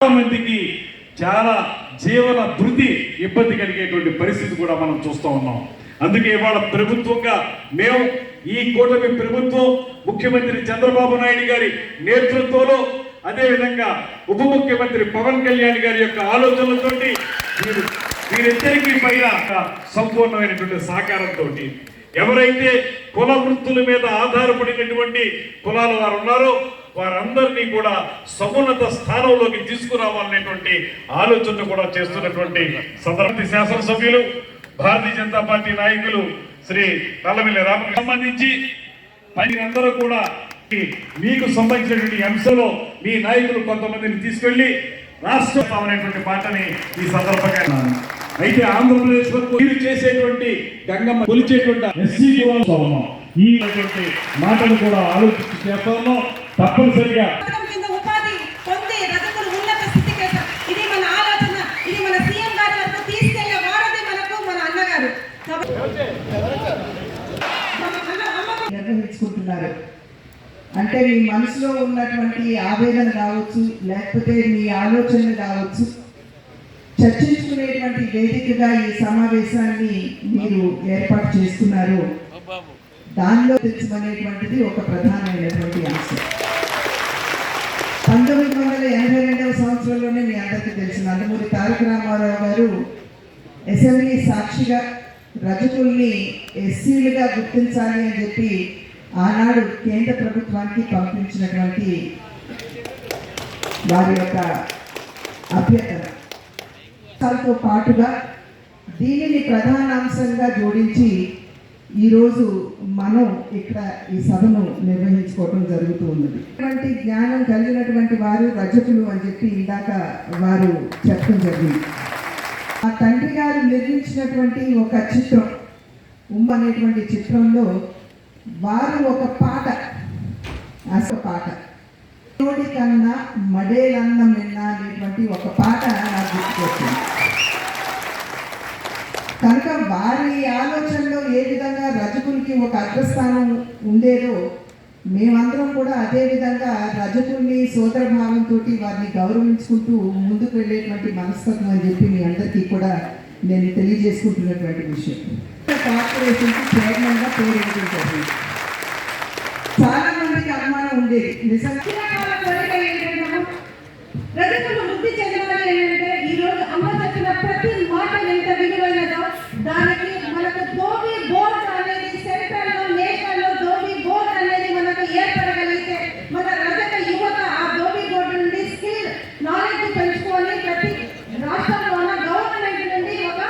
చాలామందికి చాలా జీవన ధృతి ఇబ్బంది కలిగేటువంటి పరిస్థితి కూడా మనం చూస్తూ ఉన్నాం. అందుకే ఇవాళ ప్రభుత్వంగా మేము ఈ కూటమి ప్రభుత్వం ముఖ్యమంత్రి చంద్రబాబు నాయుడు గారి నేతృత్వంలో అదేవిధంగా ఉప ముఖ్యమంత్రి పవన్ కళ్యాణ్ గారి యొక్క ఆలోచనలతోటి వీరు వీరిద్దరికీ పైన సంపూర్ణమైనటువంటి సహకారంతో ఎవరైతే కుల వృత్తుల మీద ఆధారపడినటువంటి కులాల వారు ఉన్నారో వారందరినీ కూడా సమున్నత స్థానంలోకి తీసుకురావాలనేటువంటి ఆలోచన కూడా చేస్తున్నటువంటి సందర్భ శాసనసభ్యులు భారతీయ జనతా పార్టీ నాయకులు శ్రీ నల్లమిల్లి రామకృష్ణ. సంబంధించి అందరూ కూడా మీకు సంబంధించినటువంటి అంశంలో మీ నాయకులు కొంతమందిని తీసుకెళ్ళి రాష్ట్రం అనేటువంటి మాటని ఈ సందర్భంగా అయితే ఆంధ్రప్రదేశ్ వరకు మీరు చేసేటువంటి గంగమ్మ కొలిచేటువంటి ఎస్సీ ఈ అటువంటి మాటలు కూడా ఆలోచించి చేస్తాము తప్పనిసరిగా. నిర్వహించుకుంటున్నారు. అంటే మీ మనసులో ఉన్నటువంటి ఆవేదన కావచ్చు లేకపోతే మీ ఆలోచనలు కావచ్చు చర్చించుకునేటువంటి వేదికగా ఈ సమావేశాన్ని మీరు ఏర్పాటు చేసుకున్నారు దానిలో తెచ్చమనేటువంటిది ఒక ప్రధానమైనటువంటి పంతొమ్మిది వందల ఎనభై రెండవ సంవత్సరంలోనే మీ అందరికీ తెలిసిన నందమూరి తారక రామారావు గారు అసెంబ్లీ సాక్షిగా రజకుల్ని ఎస్సీలుగా గుర్తించాలి అని చెప్పి ఆనాడు కేంద్ర ప్రభుత్వానికి పంపించినటువంటి వారి యొక్క అభ్యర్థన. దాంతో పాటుగా దీనిని ప్రధాన అంశంగా జోడించి ఈరోజు మనం ఇక్కడ ఈ సభను నిర్వహించుకోవడం జరుగుతూ ఉన్నది. ఇటువంటి జ్ఞానం కలిగినటువంటి వారు రజకులు అని చెప్పి ఇందాక వారు చెప్పడం జరిగింది. ఆ తండ్రి గారు నిర్మించినటువంటి ఒక చిత్రం ఉమ్మ అనేటువంటి చిత్రంలో వారు ఒక పాట అసలు పాట. నోడి కన్నా మడేలన్నం నిన్న అనేటువంటి ఒక పాట నాకు గుర్తుకొచ్చింది. కనుక వారి ఆలోచనలో ఏ విధంగా రజకునికి ఒక అగ్రస్థానం ఉండేదో మేమందరం కూడా అదే విధంగా రజకుల్ని సోదర భావంతో వారిని గౌరవించుకుంటూ ముందుకు వెళ్ళేటువంటి మనస్తత్వం అని చెప్పి మీ అందరికీ కూడా నేను తెలియజేసుకుంటున్నటువంటి విషయం. కార్పొరేషన్కి చైర్మన్గా పేరు ఇవ్వడం చాలా మందికి అనుమానం ఉండేది. నిజంగా ప్రతి మాట ఎంత విలువైనదో దానికి మనకు ధోబీ బోర్డ్ అనేది సెంటర్లో నేషనల్లో నేషనల్ బోర్డ్ అనేది మనకు ఏర్పడగలిగితే మన రజక యువత ఆ ధోబీ బోర్డు నుండి స్కిల్ నాలెడ్జ్ పెంచుకొని ప్రతి రాష్ట్రంలోన గవర్నమెంట్ నుండి ఒక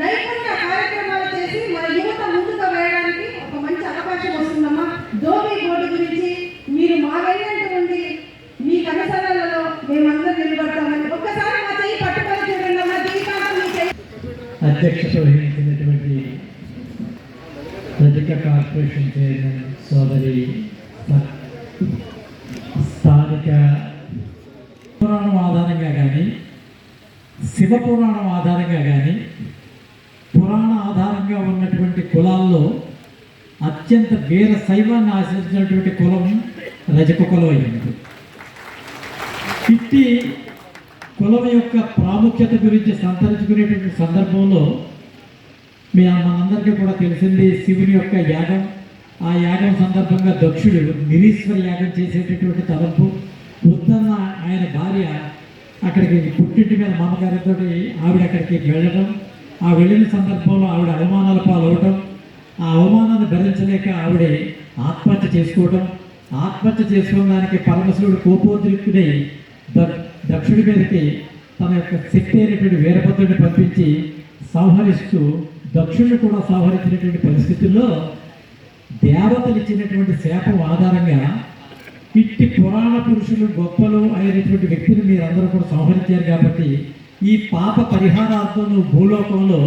నైపుణ్య కార్యక్రమాలు చేసి మన యువత ముందుకు వేయడానికి ఒక మంచి అవకాశం వస్తుందమ్మా. ధోబీ బోర్డు గురించి మీరు మా వెంట అధ్యక్షత వహించినటువంటి రజక కార్పొరేషన్ చైర్మన్ సోదరి స్థానిక పురాణం ఆధారంగా కానీ శివ పురాణం ఆధారంగా కానీ పురాణ ఆధారంగా ఉన్నటువంటి కులాల్లో అత్యంత వీర శైవాన్ని ఆశించినటువంటి కులం రజక కులం అయ్యింది ఇట్టి కులం యొక్క ప్రాముఖ్యత గురించి సంతరించుకునేటువంటి సందర్భంలో మీ మనందరికీ కూడా తెలిసింది శివుని యొక్క యాగం. ఆ యాగం సందర్భంగా దక్షుడు నిరీశ్వర యాగం చేసేటటువంటి తలంపు. ఉత్తన్న ఆయన భార్య అక్కడికి పుట్టింటి మీద మామగారితో ఆవిడ అక్కడికి వెళ్ళడం ఆ వెళ్ళిన సందర్భంలో ఆవిడ అవమానాల పాలవటం. ఆ అవమానాన్ని భరించలేక ఆవిడే ఆత్మహత్య చేసుకోవడం ఆత్మహత్య చేసుకోవడానికి పరమశివుడు కోపోద్రిక్తుడై దక్షుడి మీదకి తన యొక్క శక్తి అయినటువంటి వీరభద్రుడిని పంపించి సంహరిస్తూ దక్షుడిని కూడా సంహరించినటువంటి పరిస్థితుల్లో దేవతలు ఇచ్చినటువంటి శాపం ఆధారంగా ఇట్టి పురాణ పురుషులు గొప్పలు అయినటువంటి వ్యక్తిని మీరందరూ కూడా సంహరించారు కాబట్టి ఈ పాప పరిహారార్థం భూలోకంలో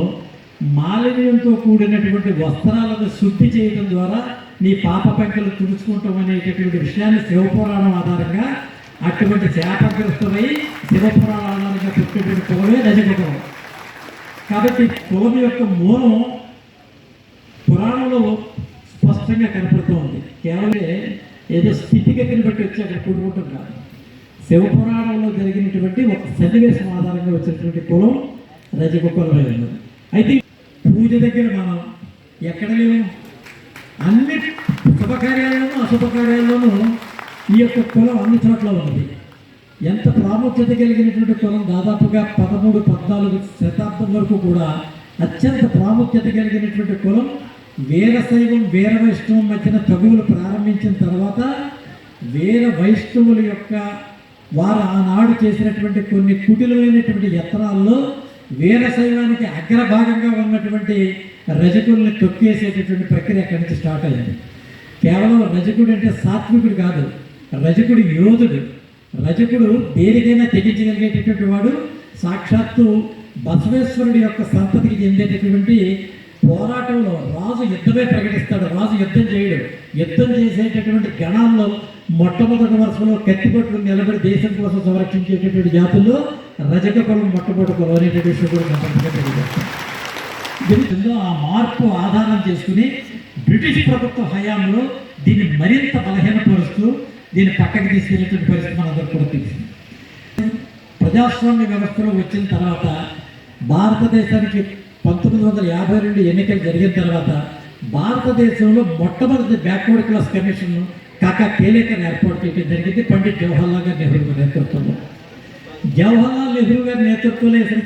మాలిన్యంతో కూడినటువంటి వస్త్రాలను శుద్ధి చేయడం ద్వారా నీ పాప పెంకలు తుడుచుకుంటాం అనేటటువంటి విషయాన్ని శివపురాణం ఆధారంగా అటువంటి శాపగ్రస్తమై శివపురాణాలుగా ఆధారంగా పుట్టినటువంటి కులమే కాబట్టి కోవి యొక్క మూలం పురాణంలో స్పష్టంగా కనపడుతోంది కేవలం ఏదో స్థితిగతిని బట్టి వచ్చి అక్కడ కూడుకుంటాం కాదు. శివపురాణంలో జరిగినటువంటి ఒక సన్నివేశం ఆధారంగా వచ్చినటువంటి కులం రజక కులం ఉన్నది. అయితే పూజ దగ్గర మనం ఎక్కడ లేవు అన్ని శుభకార్యాల్లోనూ అశుభకార్యాల్లోనూ ఈ యొక్క కులం అన్ని చోట్ల ఉంది. ఎంత ప్రాముఖ్యత కలిగినటువంటి కులం దాదాపుగా పదమూడు పద్నాలుగు శతాబ్దం వరకు కూడా అత్యంత ప్రాముఖ్యత కలిగినటువంటి కులం వీరశైవం వీర వైష్ణవం మధ్యన తగువులు ప్రారంభించిన తర్వాత వీర వైష్ణవుల యొక్క వారు ఆనాడు చేసినటువంటి కొన్ని కుటిలమైనటువంటి యత్నాల్లో వీరశైవానికి అగ్రభాగంగా ఉన్నటువంటి రజకుల్ని తొక్కేసేటటువంటి ప్రక్రియ అక్కడి నుంచి స్టార్ట్ అయింది. కేవలం రజకుడు అంటే సాత్వికుడు కాదు రజకుడు యోధుడు రజకుడు దేనికైనా తెగించగలిగేటటువంటి వాడు సాక్షాత్తు బసవేశ్వరుడి యొక్క సంతతికి చెందేటటువంటి పోరాటంలో రాజు యుద్ధమే ప్రకటిస్తాడు. రాజు యుద్ధం చేయడు. యుద్ధం చేసేటటువంటి గణాల్లో మొట్టమొదటి వరుసలో కత్తిపట్లు నిలబడి దేశం కోసం సంరక్షించేటటువంటి జాతుల్లో రజక కులం మొట్టమొదటి కులం అనేటువంటి విషయం కూడా తెలియజేస్తాం దీనిలో ఆ మార్పు ఆధారం చేసుకుని బ్రిటిష్ ప్రభుత్వ హయాంలో దీన్ని మరింత బలహీనపరుస్తూ దీన్ని పక్కకి తీసుకెళ్ళేటువంటి పరిస్థితి మనందరూ కూడా తెలిసింది ప్రజాస్వామ్య వ్యవస్థలో వచ్చిన తర్వాత భారతదేశానికి పంతొమ్మిది వందల యాభై రెండు ఎన్నికలు జరిగిన తర్వాత భారతదేశంలో మొట్టమొదటి బ్యాక్వర్డ్ క్లాస్ కమిషన్ కాకా కేలేకర్ ఏర్పాటు చేయడం జరిగింది. పండిట్ జవహర్లాల్ గారి నెహ్రూ గారి నేతృత్వంలో. జవహర్లాల్ నెహ్రూ గారి నేతృత్వంలో